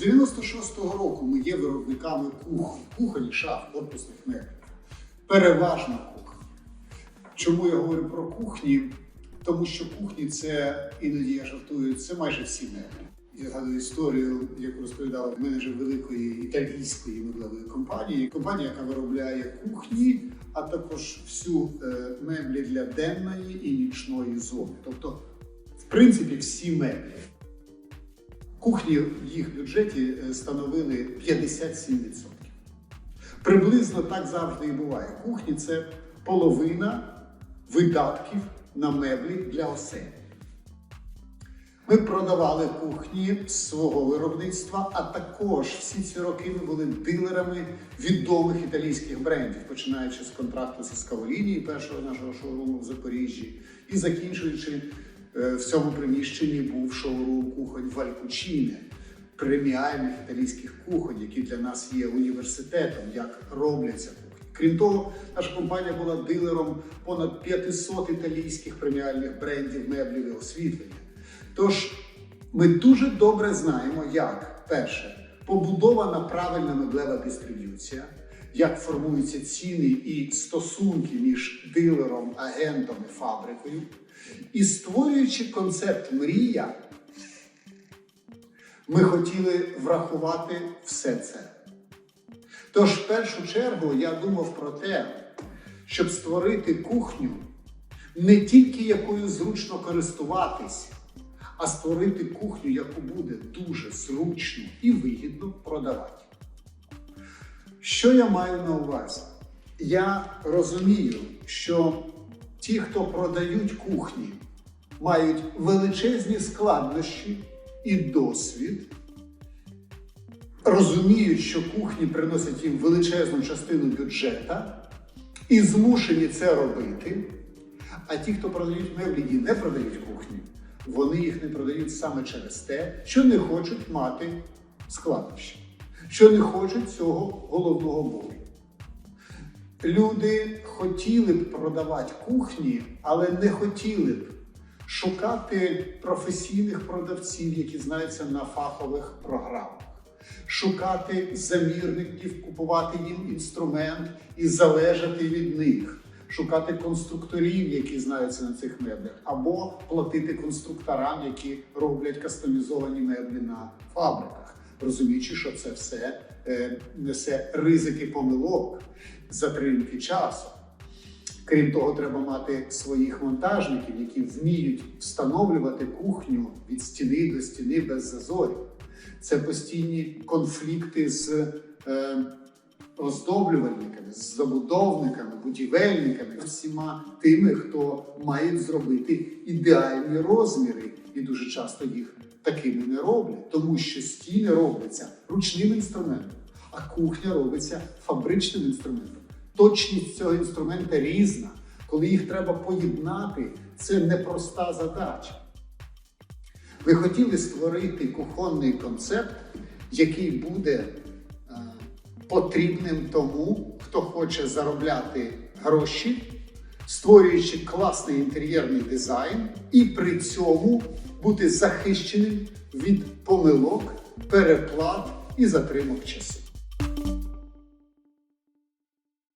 З 96-го року ми є виробниками кухонь, кухонь, шаф, корпусних меблів. Переважно кухонь. Чому я говорю про кухні? Тому що кухні це іноді я жартую, це майже всі меблі. Я згадую історію, яку розповідав менеджер великої італійської меблевої компанії. Компанія, яка виробляє кухні, а також всю е, меблі для денної і нічної зони. Тобто, в принципі, всі меблі. Кухні в їх бюджеті е, становили 57%. Приблизно так завжди і буває. Кухні це половина видатків на меблі для оселі. Ми продавали кухні свого виробництва, а також всі ці роки ми були дилерами відомих італійських брендів, починаючи з контракту зі Скаволіні, першого нашого шоуруму в Запоріжжі, і закінчуючи в цьому приміщенні був шоурум кухонь Валькучіне, преміальних італійських кухонь, які для нас є університетом, як робляться кухні. Крім того, наша компанія була дилером понад 500 італійських преміальних брендів меблів і освітлення. Тож ми дуже добре знаємо, як перше побудована правильна меблева дистриб'юція, як формуються ціни і стосунки між дилером, агентом і фабрикою. І створюючи концепт мрія, ми хотіли врахувати все це. Тож, в першу чергу, я думав про те, щоб створити кухню не тільки якою зручно користуватись, а створити кухню, яку буде дуже зручно і вигідно продавати. Що я маю на увазі? Я розумію, що ті, хто продають кухні, мають величезні складнощі і досвід, розуміють, що кухні приносять їм величезну частину бюджета і змушені це робити. А ті, хто продають меблі і не продають кухні, вони їх не продають саме через те, що не хочуть мати складнощі, що не хочуть цього головного болю. Люди хотіли б продавати кухні, але не хотіли б шукати професійних продавців, які знаються на фахових програмах, шукати замірників, купувати їм інструмент і залежати від них. Шукати конструкторів, які знаються на цих меблях, або платити конструкторам, які роблять кастомізовані меблі на фабриках, розуміючи, що це все е, несе ризики помилок, затримки часу. Крім того, треба мати своїх монтажників, які вміють встановлювати кухню від стіни до стіни без зазорів. Це постійні конфлікти з е, оздоблювальниками, з забудовниками, будівельниками, всіма тими, хто мають зробити ідеальні розміри, і дуже часто їх такими не роблять, тому що стіни робляться ручним інструментом, а кухня робиться фабричним інструментом. Точність цього інструмента різна. Коли їх треба поєднати, це непроста задача. Ви хотіли створити кухонний концепт, який буде е, потрібним тому, хто хоче заробляти гроші, створюючи класний інтер'єрний дизайн, і при цьому бути захищеним від помилок, переплат і затримок часу.